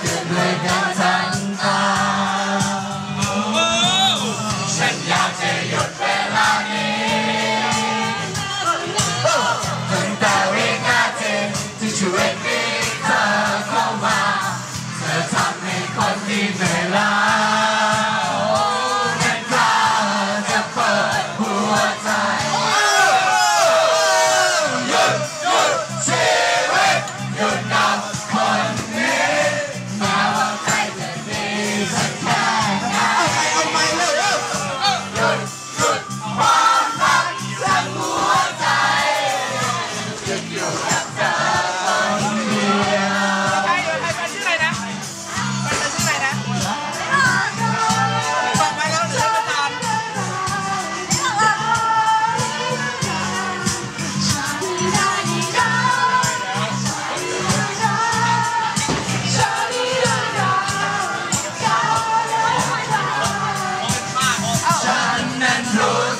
เกิดด้วยฉันอยากจะหยุดเวลานี้ตั้งแต่วินาทีที่ชีวิตมีเธอเข้ามา เธอทำให้คนที่เหนื่อยล้าหยุดหยุดชีวิตหยุดนา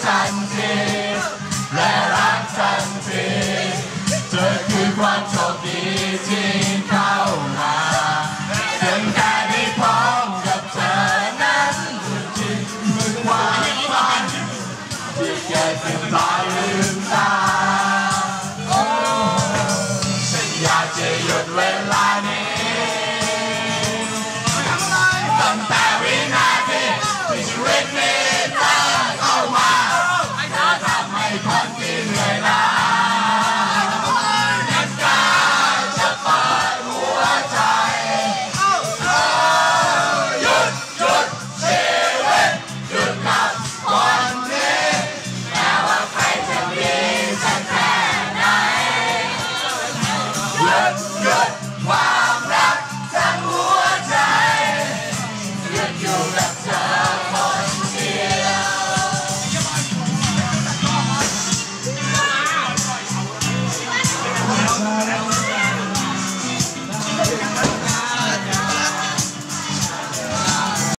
ฉันทีและรักฉันทีเธอคือความโชคดีที่เข้ามาเพียงแค่ได้พบกับเธอนั้นจิตมันความฝันที่แค่เพียงตาลืมตาฉันอยากจะหยุดเวลานี้ ฉั